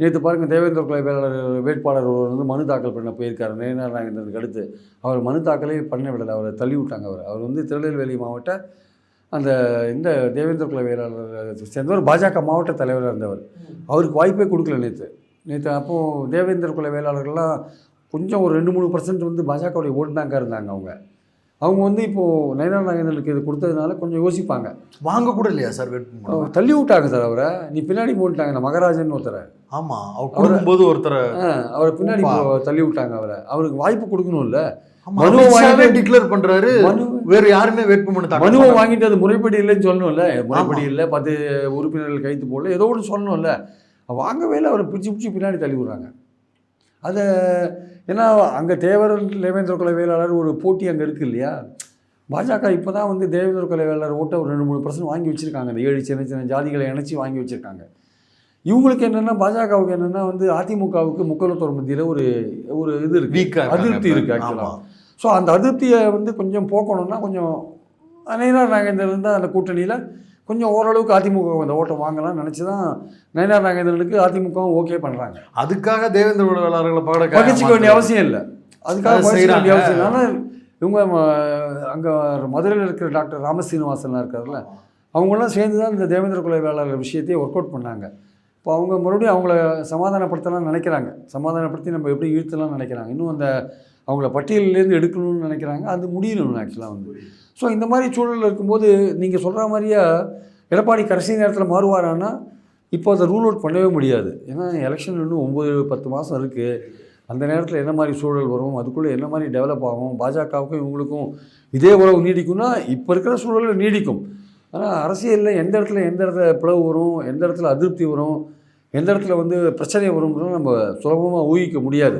நேற்று பாருங்கள் தேவேந்திர குல வேளாளர் வேட்பாளர் ஒருவர் வந்து மனு தாக்கல் பண்ண போயிருக்காரு. நேரா நாகேந்திரனுக்கு அடுத்து அவர் மனு தாக்கலே பண்ண விடலை. அவரை தள்ளி விட்டாங்க அவர். அவர் வந்து திருநெல்வேலி மாவட்ட அந்த இந்த தேவேந்திர குல வேளாளர் சேர்ந்தவர் பாஜக மாவட்ட தலைவராக இருந்தவர். அவருக்கு வாய்ப்பே கொடுக்கல நேற்று நேற்று அப்போது தேவேந்திர குல வேளாளர்கள்லாம் கொஞ்சம் ஒரு ரெண்டு மூணு பர்சன்ட் வந்து பாஜகவுடைய ஓட்டு பேங்காக இருந்தாங்க அவங்க. அவங்க வந்து இப்போது நயனா நாகேந்திரனுக்கு இது கொடுத்ததுனால கொஞ்சம் யோசிப்பாங்க. வாங்க கூட இல்லையா சார் தள்ளி விட்டாங்க சார் அவரை. நீ பின்னாடி போட்டாங்க மகராஜன் ஒருத்தரை. ஆமா அவர் கொடுக்கும்போது ஒருத்தரை அவரை பின்னாடி தள்ளி விட்டாங்க அவரை. அவருக்கு வாய்ப்பு கொடுக்கணும்ல. மனுவை டிக்ளேர் பண்றாரு. வேற யாருமே வேட்புமனு மனுவை. வாங்கிட்டு அது முறைப்படி இல்லைன்னு சொல்லணும்ல முறைப்படி இல்லை பத்து உறுப்பினர்கள் கைத்து போடல ஏதோ ஒன்று சொல்லணும்ல வாங்கவே இல்லை அவரை பிடிச்சி பிடிச்சி பின்னாடி தள்ளி விடுறாங்க. அதை ஏன்னா அங்கே தேவர் தேவேந்திர குல வேளாளர் ஒரு போட்டி அங்கே இருக்குது இல்லையா? பாஜக இப்போ தான் வந்து தேவேந்திர குல வேளாளர் ஓட்டை ஒரு ரெண்டு மூணு பர்சன்ட் வாங்கி வச்சுருக்காங்க. அந்த ஏழு சின்ன சின்ன ஜாதிகளை இணைச்சி வாங்கி வச்சுருக்காங்க. இவங்களுக்கு என்னென்னா பாஜகவுக்கு என்னென்னா வந்து அதிமுகவுக்கு முக்கலத்தோர் மத்தியில் ஒரு ஒரு இது இருக்குது அதிருப்தி. இருக்குது. ஆக்சுவலாக ஸோ அந்த அதிருப்தியை வந்து கொஞ்சம் போக்கணும்னா கொஞ்சம் நயனார் நாகேந்திரன் இருந்தால் அந்த கூட்டணியில் கொஞ்சம் ஓரளவுக்கு அதிமுக அந்த ஓட்டை வாங்கலாம்னு நினச்சி தான் நயனார் நாகேந்திரனுக்கு அதிமுகவும் ஓகே பண்ணுறாங்க அதுக்காக தேவேந்திர குல வேளாளர்களை பாட பகிச்சிக்க வேண்டிய அவசியம் இல்லை. அதுக்காக. வேண்டிய அவசியம் இல்லை. ஆனால் இவங்க அங்கே மதுரையில் இருக்கிற டாக்டர் ராமசீனிவாசன்லாம் இருக்கார்ல அவங்களாம் சேர்ந்து தான் இந்த தேவேந்திர குல வேளாளர் விஷயத்தையே ஒர்க் அவுட் பண்ணாங்க. இப்போ அவங்க மறுபடியும் அவங்கள சமாதானப்படுத்தலாம் நினைக்கிறாங்க. சமாதானப்படுத்தி நம்ம எப்படி இழுத்தலாம் நினைக்கிறாங்க. இன்னும் அந்த அவங்கள பட்டியலிலேருந்து எடுக்கணும்னு நினைக்கிறாங்க. அது முடியணும் ஆக்சுவலாக வந்து. ஸோ இந்த மாதிரி சூழலில் இருக்கும்போது நீங்கள் சொல்கிற மாதிரியா எடப்பாடி கடைசி நேரத்தில் மாறுவாரான்னா இப்போ அதை ரூல் அவுட் பண்ணவே முடியாது. ஏன்னா எலெக்ஷன் இன்னும் ஒம்பது பத்து மாதம் இருக்குது அந்த நேரத்தில் என்ன மாதிரி சூழல் வரும்? அதுக்குள்ளே என்ன மாதிரி டெவலப் ஆகும்? பாஜகவுக்கும் இவங்களுக்கும் இதே உறவு நீடிக்கும்னா இப்போ இருக்கிற சூழலில் நீடிக்கும். ஆனால் அரசியலில் எந்த இடத்துல எந்த இடத்துல பிளவு வரும்? எந்த இடத்துல அதிருப்தி வரும்? எந்த இடத்துல வந்து பிரச்சனை வரும்னு நம்ம சுலபமாக ஊகிக்க முடியாது.